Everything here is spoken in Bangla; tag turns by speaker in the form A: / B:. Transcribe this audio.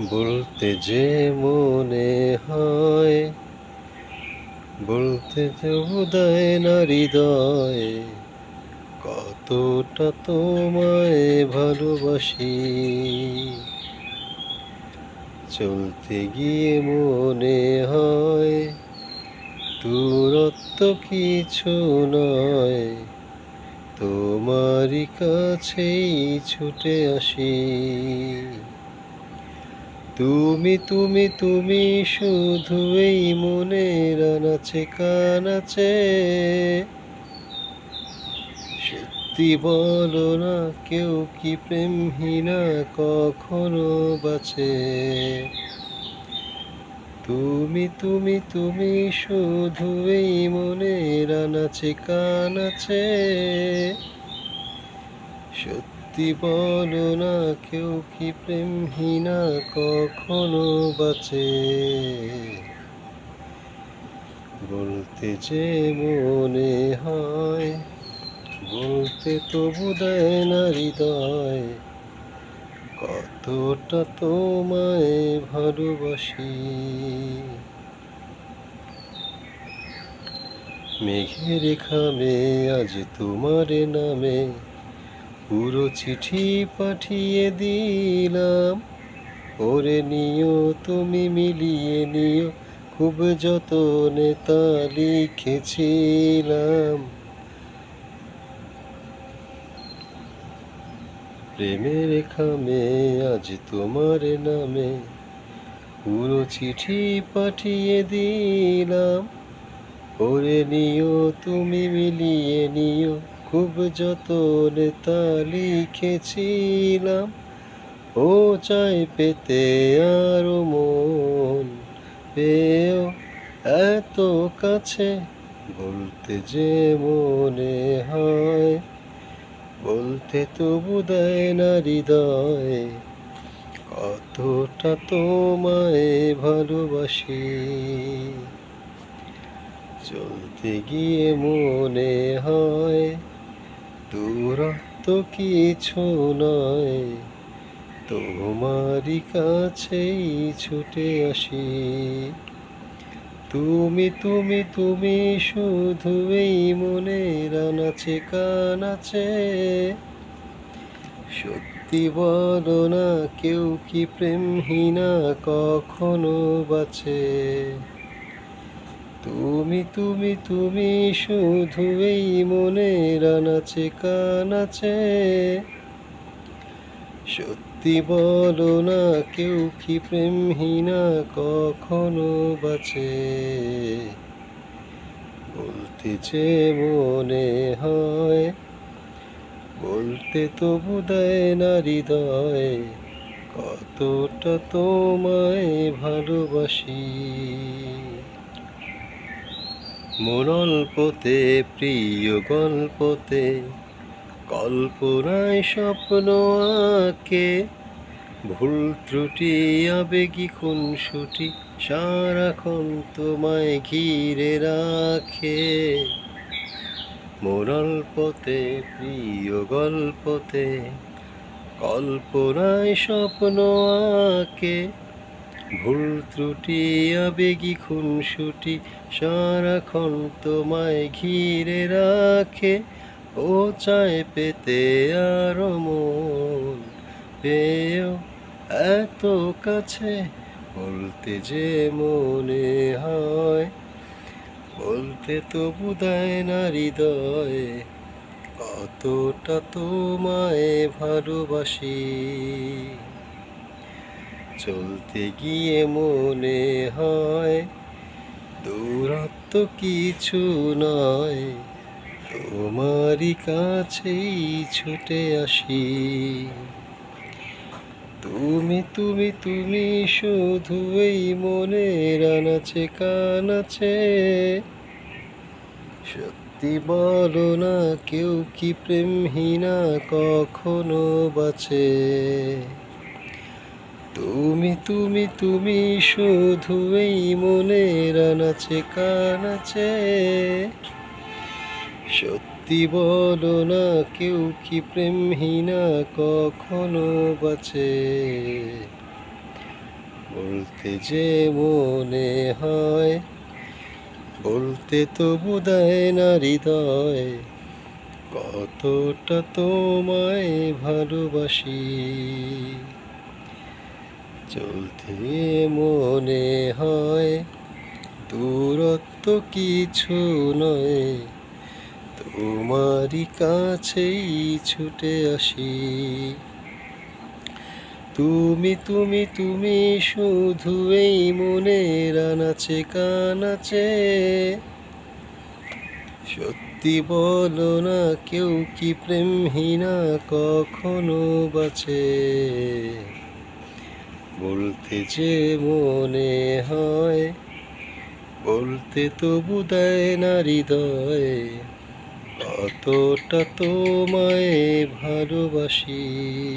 A: বলতে যে মনে হয়, বলতে যে উদয় না হৃদয়, কতটা তোমায় ভালোবাসি। চলতে গিয়ে মনে হয়, দূরত্ব কিছু নয়, তোমারই কাছেই ছুটে আসি। তুমি তুমি তুমি শুধু এই মনের আনাচে কানাচে সত্যি বলো না, কেউ কি প্রেমহীনা কখনো বাঁচে? তুমি তুমি তুমি শুধু এই মনের আনাচে কানাচে সত্যি বলো না, কেউ কি প্রেমহীনা কখনো বাঁচে? বলতে যে মনে হয়, বলতে তবু দেয় না হৃদয়। কতটা তোমায় ভালোবাসি। মেঘের খামে আজ তোমার নামে পুরো চিঠি পাঠিয়ে দিলাম। ওরে নিও, তুমি মিলিয়ে নিও, খুব যতনে তা লিখেছিলাম। প্রেমের খামে, আজ তোমার নামে পুরো চিঠি পাঠিয়ে দিলাম। ওরে নিও, তুমি মিলিয়ে নিও খুব যতনে তা লিখেছিলাম। ও চাই পেতে আরও মন পেও এত কাছে বলতে যে মনে হয়। বলতে তবু দেয় না হৃদয়, কতটা তোমায় ভালোবাসি। চলতে গিয়ে মনে হয় দূরত্ব কিছু নয়। তোমারই কাছেই ছুটে আসি। তুমি তুমি তুমি শুধু এই মনের আনাচে, কানাচে। সত্যি বলো না, কেউ কি প্রেমহীনা কখনো বাঁচে? তুমি তুমি তুমি শুধু এই মনের আনাচে, কানাচে। সত্যি বলো না, কেউ কি প্রেমহীনা কখনো বাঁচে? বলতে যে মনে হয়, বলতে তবু দেয় না হৃদয়। কতটা তোমায় ভালোবাসি। মোরল্পতে প্রিয় গল্পতে, কল্পনায় স্বপ্ন আঁকে। ভুল ত্রুটি, আবেগী খুনসুটি, সারাক্ষণ তোমায় ঘিরে রাখে। মোরাল পথে, প্রিয় গল্পতে, কল্পনায় স্বপ্ন আঁকে। ভুল ত্রুটি আবেগী খুনসুটি, সারাক্ষণ তোমায় ঘিরে রাখে। ও চায় পেতে আর মন, পেয়েও এত কাছে, বলতে যে মনে হয়। বলতে তবু দেয় না হৃদয়, কতটা তোমায় ভালোবাসি। চলতে গিয়ে মনে হয় দূরত্ব কিছু নয়। তোমারই কাছেই ছুটে আসি। তুমি তুমি তুমি শুধু এই মনের আনাচে, কানাচে। সত্যি বলো না, কেউ কি প্রেমহীনা কখনো বাঁচে? তুমি তুমি তুমি শুধু এই মনের আনাচে, কানাচে। সত্যি বলো না, কেউ কি প্রেমহীনা কখনো বাঁচে? বলতে যে মনে হয়, বলতে তো বোধয় না হৃদয়। কতটা তোমায় ভালোবাসি। চলতে মনে হয় দূরত্ব কিছু নয়। তোমারই কাছেই ছুটে আসি। তুমি তুমি তুমি শুধু এই মনের আনাচে কানাচে। সত্যি বলো না, কেউ কি প্রেমহীনা কখনো বাঁচে? বলতে যে মনে হয় বলতে তো বুদায় না হৃদয়। কতটা তোমায় ভালোবাসি।